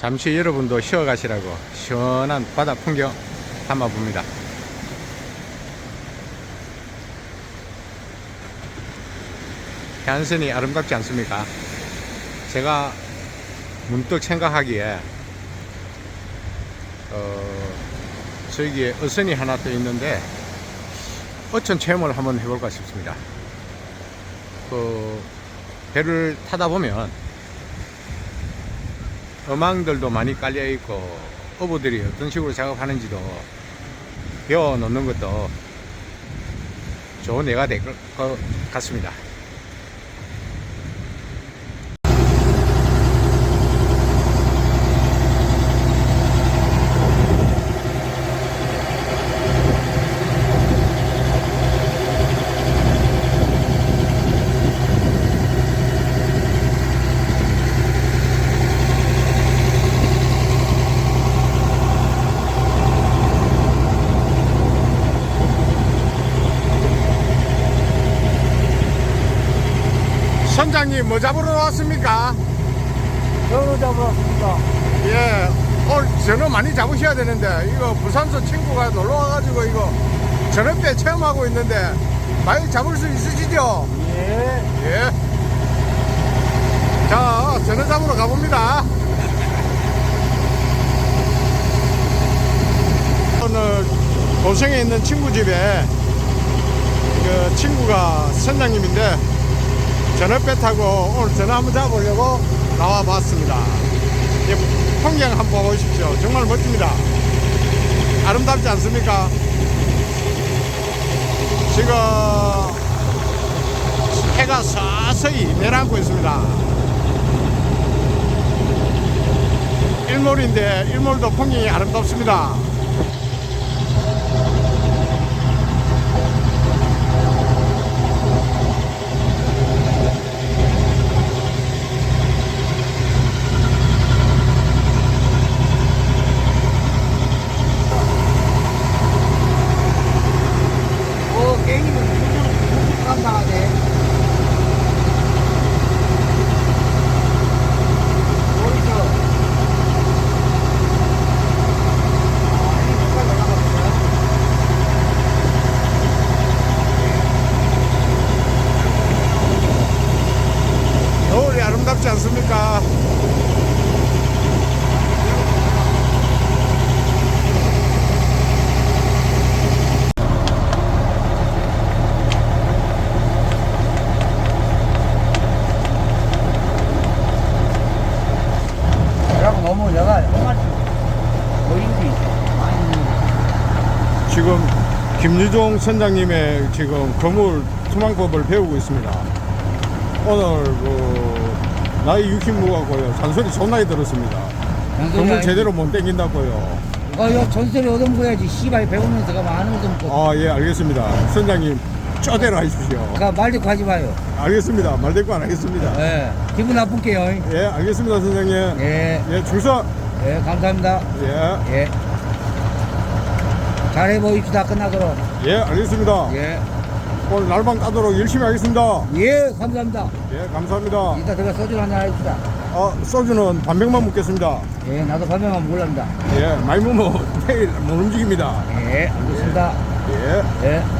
잠시 여러분도 쉬어 가시라고 시원한 바다 풍경 담아 봅니다. 해안선이 아름답지 않습니까? 제가 문득 생각하기에 어, 저기에 어선이 하나 더 있는데 어촌 체험을 한번 해볼까 싶습니다. 그 배를 타다 보면 어망들도 많이 깔려 있고 어부들이 어떤 식으로 작업하는지도 배워 놓는 것도 좋은 예가 될 것 같습니다. 선장님 뭐 잡으러 나왔습니까? 전어 잡으러 왔습니다. 예, 오늘 전어 많이 잡으셔야 되는데 이거 부산서 친구가 놀러 와가지고 이거 전어배 체험하고 있는데 많이 잡을 수 있으시죠? 예. 예. 자, 전어 잡으러 가봅니다. 오늘 고성에 있는 친구 집에 그 친구가 선장님인데 전어배 타고 오늘 전어 한번 잡으려고 나와 봤습니다. 이 풍경 한번 보십시오. 정말 멋집니다. 아름답지 않습니까? 지금 해가 서서히 내려앉고 있습니다. 일몰인데 일몰도 풍경이 아름답습니다. 어, 갱이면 무슨 간다하네. 어디서? 아, 이 누가 올라갔어요? 겨울이 아름답지 않습니까? 그럼 너무 내가 한마디 보인지 지금 김유종 선장님의 지금 거물 투망법을 배우고 있습니다. 오늘 그 나이 60 먹었고요. 잔소리 존나게 들었습니다. 거물 제대로 못 땡긴다고요. 어, 여 전설이 얻어먹어야지. 씨발 배우면서 가면 안 얻어먹고. 아, 예, 알겠습니다. 선장님, 쪼대로 하십시오. 가 말대꾸 하지 마요. 알겠습니다. 말 대꾸 안 하겠습니다. 예. 기분 나쁠게요. 예, 알겠습니다, 선장님. 예. 예, 충성! 예, 감사합니다. 예, 예. 잘해 보입시다. 끝나도록. 예, 알겠습니다. 예. 오늘 날방 따도록 열심히 하겠습니다. 예, 감사합니다. 예, 감사합니다. 이따 제가 소주 한잔 하겠습니다. 아, 소주는 반병만 먹겠습니다. 예, 나도 반명하면 몰랍니다. 예, 많이 먹으면 내일 못 움직입니다. 예, 알겠습니다. 예. 예.